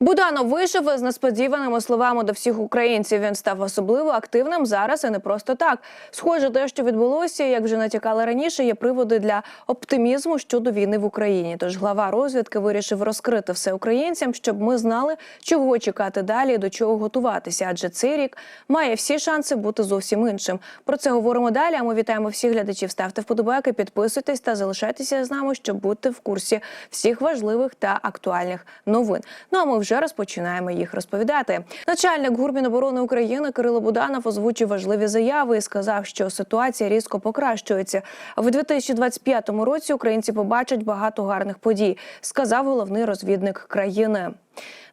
Буданов вийшов із несподіваними словами до всіх українців. Він став особливо активним зараз і не просто так. Схоже, те, що відбулося, як вже натякали раніше, є приводи для оптимізму щодо війни в Україні. Тож глава розвідки вирішив розкрити все українцям, щоб ми знали, чого чекати далі, до чого готуватися. Адже цей рік має всі шанси бути зовсім іншим. Про це говоримо далі. А ми вітаємо всіх глядачів. Ставте вподобайки, підписуйтесь та залишайтеся з нами, щоб бути в курсі всіх важливих та актуальних новин. Ну а ми вже розпочинаємо їх розповідати. Начальник гурміноборони України Кирило Буданов озвучив важливі заяви і сказав, що ситуація різко покращується. В 2025 році українці побачать багато гарних подій, сказав головний розвідник країни.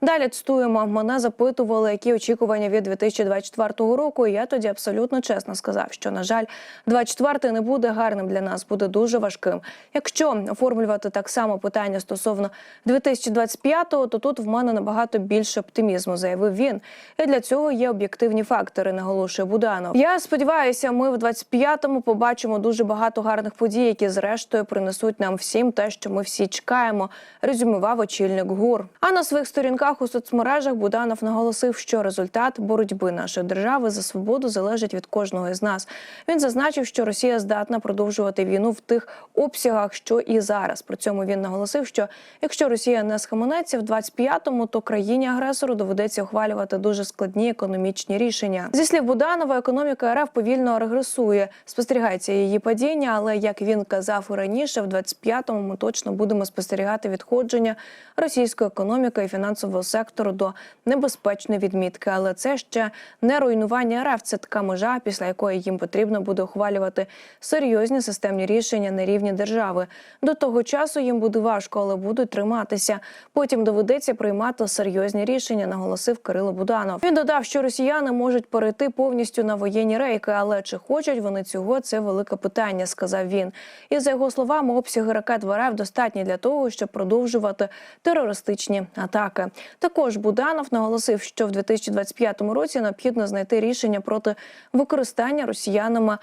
Далі цитуємо. Мене запитували, які очікування від 2024 року. І я тоді абсолютно чесно сказав, що на жаль, 24 не буде гарним для нас, буде дуже важким. Якщо оформлювати так само питання стосовно 2025-го, то тут в мене набагато більше оптимізму, заявив він. І для цього є об'єктивні фактори, наголошує Буданов. Я сподіваюся, ми в 25-му побачимо дуже багато гарних подій, які зрештою принесуть нам всім те, що ми всі чекаємо. Резюмував очільник ГУР. А на своїх сторінках у соцмережах Буданов наголосив, що результат боротьби нашої держави за свободу залежить від кожного із нас. Він зазначив, що Росія здатна продовжувати війну в тих обсягах, що і зараз. При цьому він наголосив, що якщо Росія не схаменеться в 25-му, то країні агресору доведеться ухвалювати дуже складні економічні рішення. Зі слів Буданова, економіка РФ повільно регресує. Спостерігається її падіння, але як він казав раніше, в 25-му ми точно будемо спостерігати відходження російської економіки і фінансового сектору до небезпечної відмітки. Але це ще не руйнування РФ. Це така межа, після якої їм потрібно буде ухвалювати серйозні системні рішення на рівні держави. До того часу їм буде важко, але будуть триматися. Потім доведеться приймати серйозні рішення, наголосив Кирило Буданов. Він додав, що росіяни можуть перейти повністю на воєнні рейки, але чи хочуть вони цього, це велике питання, сказав він. І за його словами, обсяги ракет в РФ достатні для того, щоб продовжувати терористичні атаки. Також Буданов наголосив, що в 2025 році необхідно знайти рішення проти використання росіянами.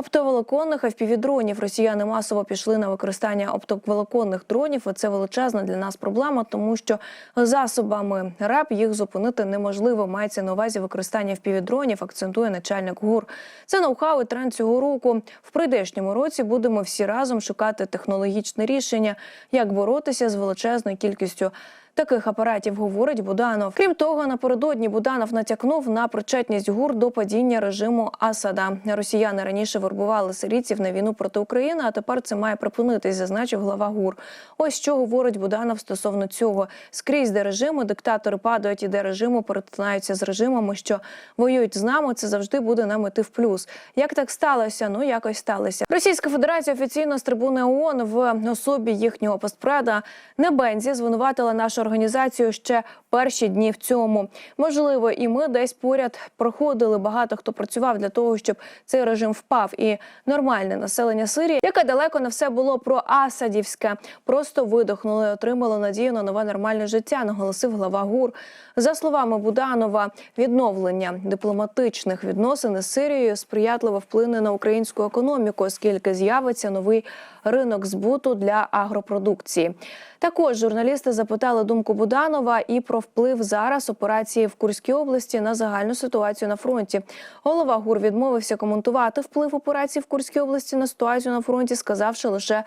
Оптоволоконних FPV-дронів росіяни масово пішли на використання оптоволоконних дронів. І це величезна для нас проблема, тому що засобами РАП їх зупинити неможливо. Мається на увазі використання FPV-дронів, акцентує начальник ГУР. Це ноу-хау і тренд цього року. В прийдешньому році будемо всі разом шукати технологічне рішення, як боротися з величезною кількістю таких апаратів, говорить Буданов. Крім того, напередодні Буданов натякнув на причетність ГУР до падіння режиму Асада. Росіяни раніше вербували сирійців на війну проти України, а тепер це має припинитись, зазначив глава ГУР. Ось що говорить Буданов стосовно цього. Скрізь де режиму диктатори падають і де режиму перетинаються з режимами, що воюють з нами. Це завжди буде нам іти в плюс. Як так сталося? Ну якось сталося. Російська Федерація офіційно з трибуни ООН в особі їхнього постпреда Небензі звинуватила нашу організацію ще перші дні в цьому. Можливо, і ми десь поряд проходили. Багато хто працював для того, щоб цей режим впав. І нормальне населення Сирії, яке далеко не все було про Асадівське, просто видохнули, і отримало надію на нове нормальне життя. Наголосив глава ГУР. За словами Буданова, відновлення дипломатичних відносин із Сирією сприятливо вплине на українську економіку, оскільки з'явиться новий ринок збуту для агропродукції. Також журналісти запитали думку Буданова і про вплив зараз операції в Курській області на загальну ситуацію на фронті. Голова ГУР відмовився коментувати вплив операції в Курській області на ситуацію на фронті, сказавши лише.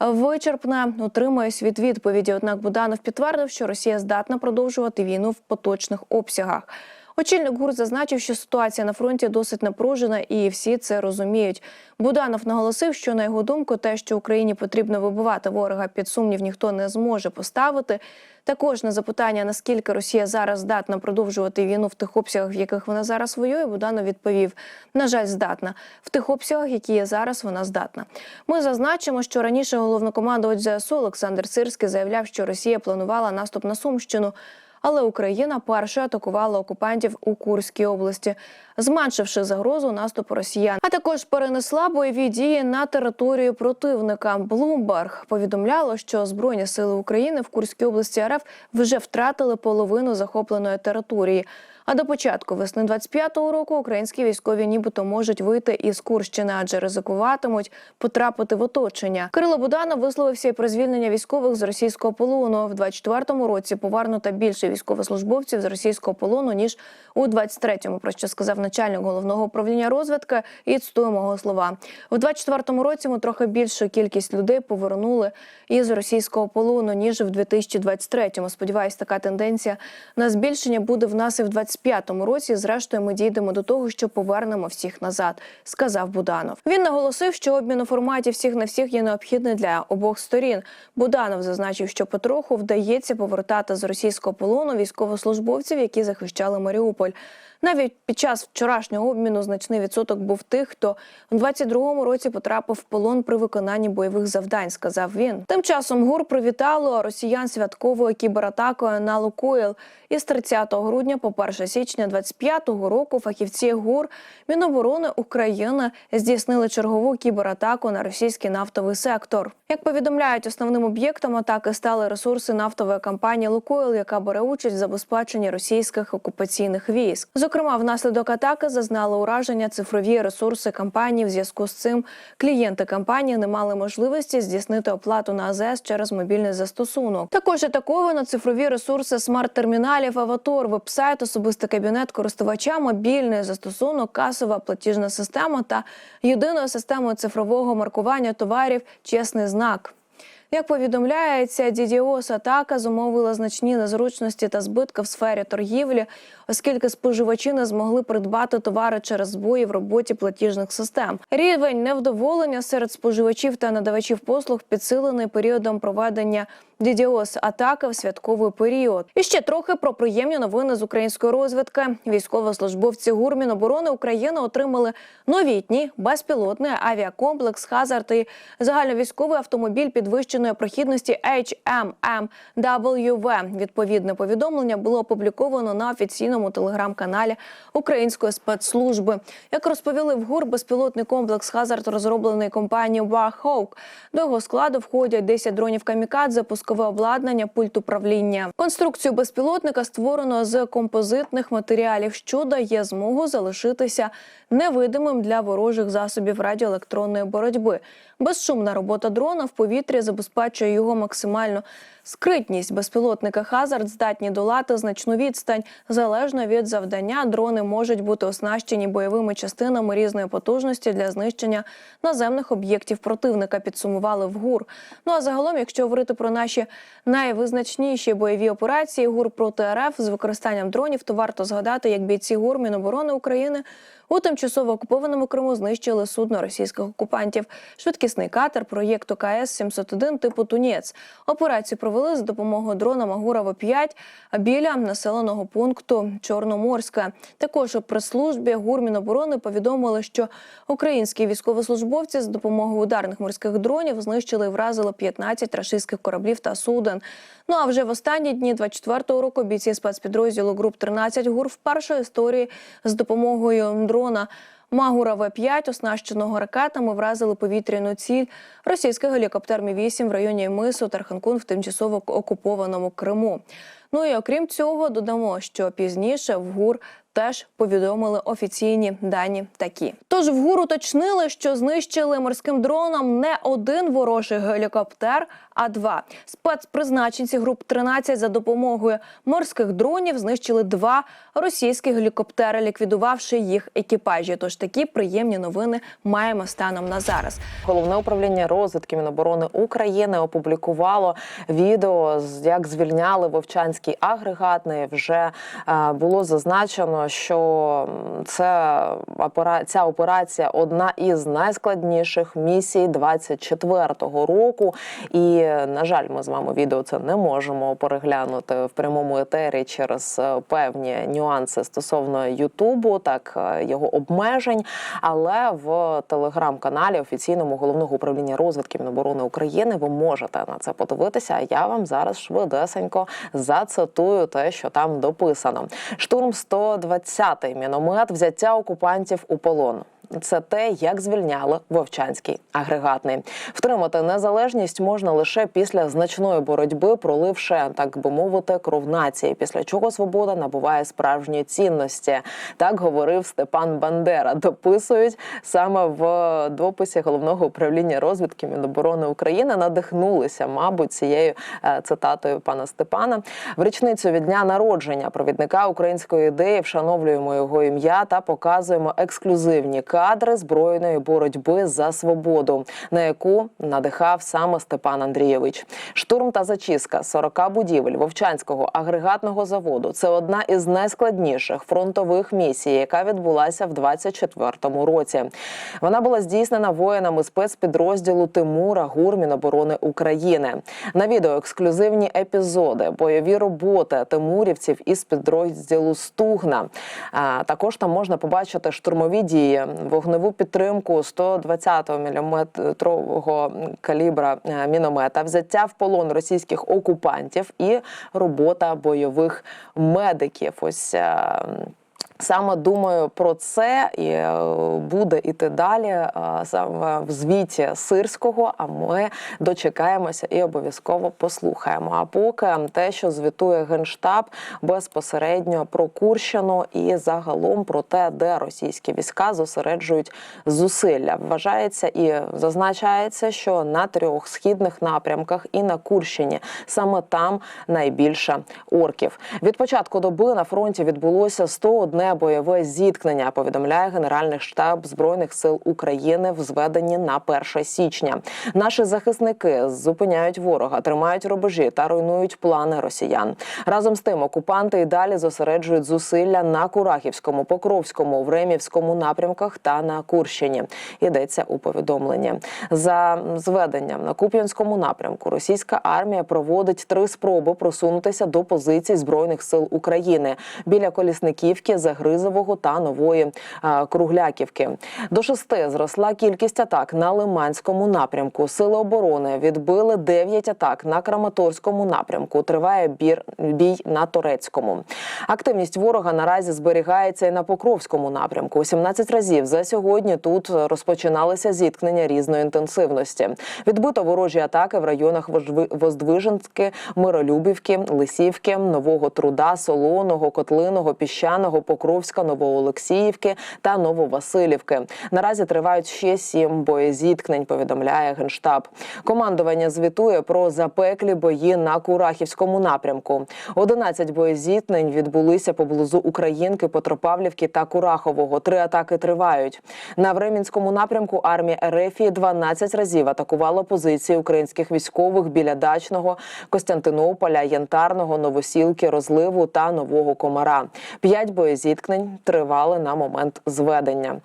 Вичерпне утримуюсь від відповіді. Однак Буданов підтвердив, що Росія здатна продовжувати війну в поточних обсягах. Очільник ГУР зазначив, що ситуація на фронті досить напружена, і всі це розуміють. Буданов наголосив, що на його думку, те, що Україні потрібно вибивати ворога під сумнів, ніхто не зможе поставити. Також на запитання, наскільки Росія зараз здатна продовжувати війну в тих обсягах, в яких вона зараз воює, Буданов відповів: на жаль, здатна в тих обсягах, які є зараз, вона здатна. Ми зазначимо, що раніше головнокомандувач ЗСУ Олександр Сирський заявляв, що Росія планувала наступ на Сумщину. Але Україна перше атакувала окупантів у Курській області, зменшивши загрозу наступу росіян. А також перенесла бойові дії на територію противника. Блумберг повідомляло, що збройні сили України в Курській області РФ вже втратили половину захопленої території. А до початку весни 25-го року українські військові нібито можуть вийти із Курщини, адже ризикуватимуть потрапити в оточення. Кирило Буданов висловився і про звільнення військових з російського полону. В 24-му році повернуто більше військовослужбовців з російського полону ніж у 23-му, про що сказав начальник головного управління розвідки. І цитую мого слова. У 24-му році ми трохи більшу кількість людей повернули із російського полону ніж в 2023-му. Сподіваюсь, така тенденція на збільшення буде в нас і в 25-му році. Зрештою, ми дійдемо до того, що повернемо всіх назад, сказав Буданов. Він наголосив, що обмін у форматі всіх на всіх є необхідний для обох сторін. Буданов зазначив, що потроху вдається повертати з російського полону військовослужбовців, які захищали Маріуполь. Навіть під час вчорашнього обміну значний відсоток був тих, хто у 22-му році потрапив в полон при виконанні бойових завдань. Сказав він. Тим часом ГУР привітало росіян святковою кібератакою на Лукойл. Із 30 грудня по 1 січня 25-го року фахівці ГУР Міноборони України здійснили чергову кібератаку на російський нафтовий сектор. Як повідомляють, основним об'єктом атаки стали ресурси нафтової компанії Лукойл, яка бере участь в забезпеченні російських окупаційних військ. Зокрема, внаслідок атаки зазнали ураження цифрові ресурси компанії. В зв'язку з цим клієнти компанії не мали можливості здійснити оплату на АЗС через мобільний застосунок. Також атаковано цифрові ресурси смарт-терміналів, аватор, веб-сайт, особистий кабінет користувача, мобільний застосунок, касова платіжна система та єдиною системою цифрового маркування товарів чесний знак. Як повідомляється, DDoS атака зумовила значні незручності та збитки в сфері торгівлі, оскільки споживачі не змогли придбати товари через збої в роботі платіжних систем. Рівень невдоволення серед споживачів та надавачів послуг підсилений періодом проведення DDoS атаки в святковий період. І ще трохи про приємні новини з української розвідки. Військовослужбовці ГУР Міноборони України отримали новітній безпілотний авіакомплекс «Хазард» і загальновійськовий автомобіль підвищеної прохідності HMMWV. Відповідне повідомлення було опубліковано на офіційному телеграм-каналі Української спецслужби. Як розповіли в ГУР, безпілотний комплекс «Хазард» розроблений компанією Warhawk. До його складу входять 10 дронів камікадзе, пускове обладнання, пульт управління. Конструкцію безпілотника створено з композитних матеріалів, що дає змогу залишитися невидимим для ворожих засобів радіоелектронної боротьби. Безшумна робота дрона в повітрі забезпечує його максимальну скритність. Безпілотника Хазард здатні долати значну відстань. Залежно від завдання, дрони можуть бути оснащені бойовими частинами різної потужності для знищення наземних об'єктів противника. Підсумували в ГУР. Ну а загалом, якщо говорити про наші найвизначніші бойові операції ГУР проти РФ з використанням дронів, то варто згадати, як бійці ГУР Міноборони України у тимчасово окупованому Криму знищили судно російських окупантів. Швидкісний катер проєкту КС 701 типу Тунець. Операцію провели за допомогою дрона Магурова 5 біля населеного пункту Чорноморська. Також у прес-службі ГУР Міноборони повідомили, що українські військовослужбовці з допомогою ударних морських дронів знищили і вразили 15 рашистських кораблів та суден. Ну а вже в останні дні 24-го року бійці спецпідрозділу груп 13 ГУР вперше історії з допомогою дрона. Магура В-5, оснащеного ракетами, вразили повітряну ціль російський гелікоптер Мі-8 в районі мису Тарханкун в тимчасово окупованому Криму. Ну і окрім цього, додамо, що пізніше в ГУР теж повідомили офіційні дані такі. Тож в ГУР уточнили, що знищили морським дроном не один ворожий гелікоптер, а два. Спецпризначенці груп 13 за допомогою морських дронів знищили два російські гелікоптери, ліквідувавши їх екіпажі. Тож такі приємні новини маємо станом на зараз. Головне управління розвідки Міноборони України опублікувало відео, як звільняли Вовчанський агрегатний. Вже е, було зазначено, що це ця операція одна із найскладніших місій 24-го року. І на жаль, ми з вами відео це не можемо переглянути в прямому етері через е, певні нюанси стосовно Ютубу, так е, його обмежень. Але в телеграм-каналі офіційному головного управління розвідки Міноборони України ви можете на це подивитися. А я вам зараз швидесенько зацитую те, що там дописано. Штурм 120-й міномет, взяття окупантів у полон. Це те, як звільняли Вовчанський агрегатний. Втримати незалежність можна лише після значної боротьби, проливши, так би мовити, кров нації. Після чого свобода набуває справжні цінності. Так говорив Степан Бандера. Дописують саме в дописі головного управління розвідки Міноборони України. Надихнулися, мабуть, цією е, цитатою пана Степана. В річницю від дня народження провідника української ідеї вшановлюємо його ім'я та показуємо ексклюзивні кадри збройної боротьби за свободу, на яку надихав саме Степан Андрійович. Штурм та зачистка 40 будівель Вовчанського агрегатного заводу це одна із найскладніших фронтових місій, яка відбулася в 24-му році. Вона була здійснена воїнами спецпідрозділу Тимура ГУР Міноборони України. На відео ексклюзивні епізоди, бойові роботи тимурівців із підрозділу Стугна. А, також там можна побачити штурмові дії, вогневу підтримку 120-го міліметрового калібра е, міномета, взяття в полон російських окупантів і робота бойових медиків. Ось. Саме думаю про це і е, буде іти далі е, саме в звіті сирського. А ми дочекаємося і обов'язково послухаємо. А поки те, що звітує генштаб безпосередньо про Курщину і загалом про те, де російські війська зосереджують зусилля, вважається і зазначається, що на трьох східних напрямках і на Курщині саме там найбільше орків. Від початку доби на фронті відбулося 101 бойове зіткнення. Повідомляє Генеральний штаб збройних сил України в зведенні на 1 січня. Наші захисники зупиняють ворога, тримають рубежі та руйнують плани росіян. Разом з тим, окупанти і далі зосереджують зусилля на Курахівському, Покровському, Времівському напрямках та на Курщині. Йдеться у повідомленні. За зведенням на Куп'янському напрямку російська армія проводить три спроби просунутися до позицій збройних сил України біля Колісниківки, Загризового та Нової е, Кругляківки. До шести зросла кількість атак на Лиманському напрямку. Сили оборони відбили 9 атак на Краматорському напрямку. Триває бір бій на Турецькому. Активність ворога наразі зберігається і на Покровському напрямку. 17 разів за сьогодні тут розпочиналися зіткнення різної інтенсивності. Відбито ворожі атаки в районах Воздвиженськи, Миролюбівки, Лисівки, Нового Труда, Солоного, Котлиного, Піщаного, Покровська, Новоолексіївки та Нововасилівки. Наразі тривають ще сім боєзіткнень. Повідомляє генштаб. Командування звітує про запеклі бої на Курахівському напрямку. 11 боєзіткнень відбулися поблизу Українки, Петропавлівки та Курахового. Три атаки тривають. На Времінському напрямку армія РФ 12 разів атакувала позиції українських військових біля дачного Костянтинополя, Янтарного, Новосілки, Розливу та Нового Комара. П'ять боєзіткнень тривали на момент зведення.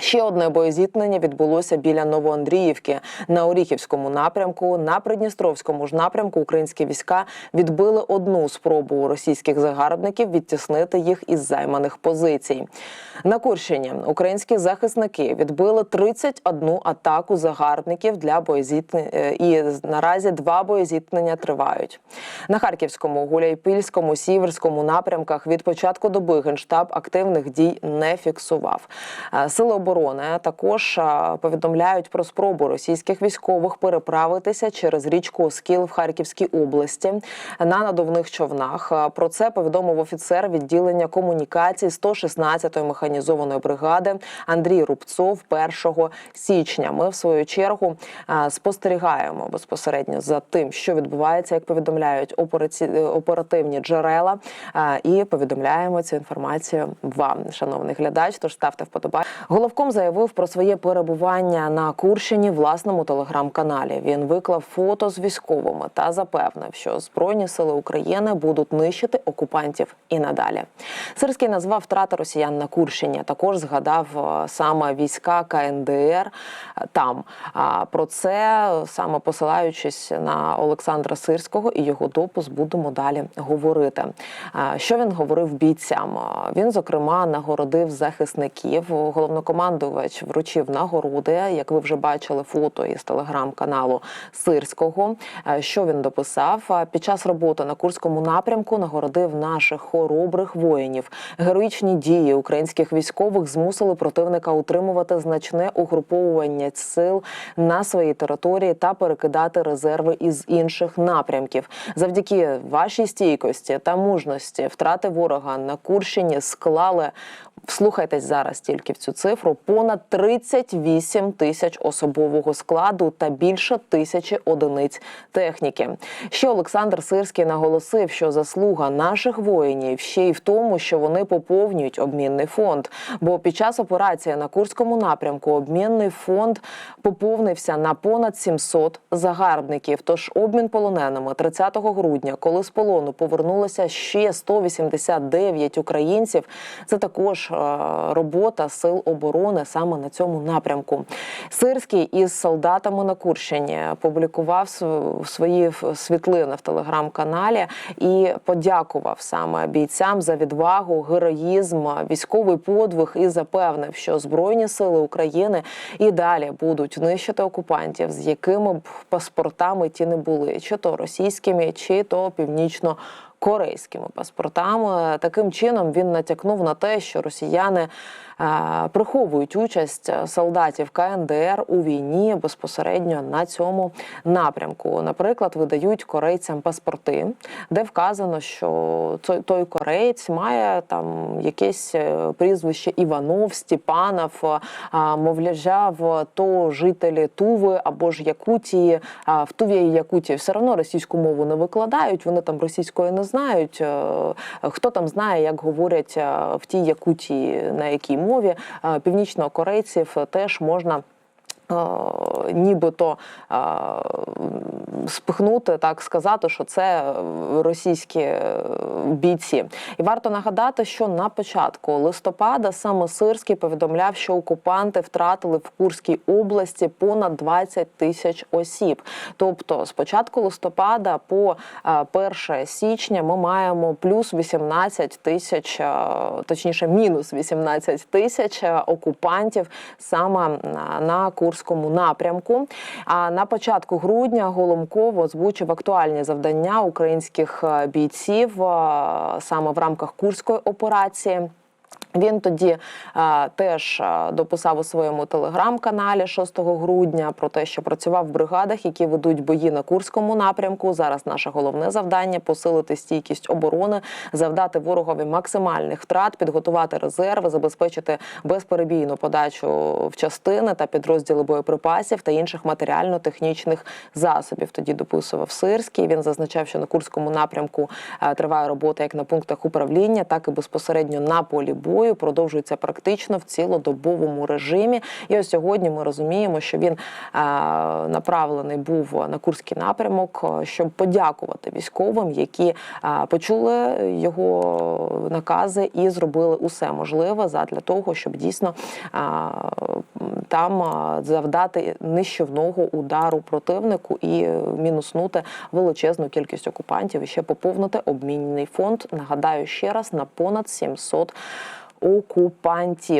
Ще одне боєзіткнення відбулося біля Новоандріївки на Оріхівському напрямку. На Придністровському ж напрямку українські війська відбили одну спробу російських загарбників відтіснити їх із займаних позицій. На Курщині українські захисники відбили 31 атаку загарбників для боєзіткнень е, і наразі два боєзіткнення тривають. На Харківському, Гуляйпільському, Сіверському напрямках від початку доби генштаб активних дій не фіксував. Е, Сили оборони також повідомляють про спробу російських військових переправитися через річку Оскіл в Харківській області на надувних човнах. Про це повідомив офіцер відділення комунікацій 116-ї механізованої бригади Андрій Рубцов 1 січня. Ми в свою чергу спостерігаємо безпосередньо за тим, що відбувається, як повідомляють оперативні джерела, і повідомляємо цю інформацію вам, шановний глядач. Тож ставте вподобайку. Головком заявив про своє перебування на Курщині власному телеграм-каналі. Він виклав фото з військовими та запевнив, що збройні сили України будуть нищити окупантів і надалі. Сирський назвав втрати росіян на Курщині. Також згадав е, саме війська КНДР е, там. А про це саме посилаючись на Олександра Сирського і його допис, будемо далі говорити. Що він говорив бійцям? Він зокрема нагородив захисників головнокомандуючий головнокомандувач вручив нагороди. Як ви вже бачили, фото із телеграм-каналу Сирського. Е, Що він дописав? Е, Під час роботи на Курському напрямку нагородив наших хоробрих воїнів. Героїчні дії українських військових змусили противника утримувати значне угруповування сил на своїй території та перекидати резерви із інших напрямків. Завдяки вашій стійкості та мужності втрати ворога на Курщині склали. Вслухайтесь зараз тільки в цю цифру: понад 38 тисяч особового складу та більше тисячі одиниць техніки. Ще Олександр Сирський наголосив, що заслуга наших воїнів ще й в тому, що вони поповнюють обмінний фонд. Бо під час операції на Курському напрямку обмінний фонд поповнився на понад 700 загарбників. Тож обмін полоненими 30 грудня, коли з полону повернулося ще 189 українців. Це також робота сил оборони саме на цьому напрямку. Сирський із солдатами на Курщині публікував св- свої світлини в телеграм-каналі і подякував саме бійцям за відвагу, героїзм, військовий подвиг і запевнив, що збройні сили України і далі будуть нищити окупантів, з якими б паспортами ті не були, чи то російськими, чи то північно. Корейськими паспортами таким чином він натякнув на те, що росіяни е, приховують участь солдатів КНДР у війні безпосередньо на цьому напрямку. Наприклад, видають корейцям паспорти, де вказано, що той, кореєць має там якесь е, прізвище Іванов, Степанов, е, а, мовляв, то жителі Туви або ж Якутії. В Туві і Якутії все одно російську мову не викладають. Вони там російської не знають. Е, Хто там знає, як говорять е, в тій якуті, на якій мові Е, північнокорейців теж можна. Е, Нібито е, спихнути, так сказати, що це російські е, бійці. І варто нагадати, що на початку листопада саме Сирський повідомляв, що окупанти втратили в Курській області понад 20 тисяч осіб. Тобто, з початку листопада по е, 1 січня ми маємо плюс 18 тисяч, точніше, мінус 18 тисяч окупантів саме на- на Курському напрямку. А на початку грудня Голомков озвучив актуальні завдання українських е, бійців е, саме в рамках Курської операції. Він тоді е, теж е, дописав у своєму телеграм-каналі 6 грудня про те, що працював в бригадах, які ведуть бої на Курському напрямку. Зараз наше головне завдання посилити стійкість оборони, завдати ворогові максимальних втрат, підготувати резерви, забезпечити безперебійну подачу в частини та підрозділи боєприпасів та інших матеріально-технічних засобів. Тоді дописував Сирський. Він зазначав, що на Курському напрямку е, триває робота як на пунктах управління, так і безпосередньо на полі бою. Продовжується практично в цілодобовому режимі. І ось сьогодні ми розуміємо, що він направлений був на Курський напрямок, щоб подякувати військовим, які почули його накази і зробили усе можливе задля того, щоб дійсно там завдати нищівного удару противнику і мінуснути величезну кількість окупантів і ще поповнити обмінний фонд. Нагадаю ще раз на понад 700 окупантів.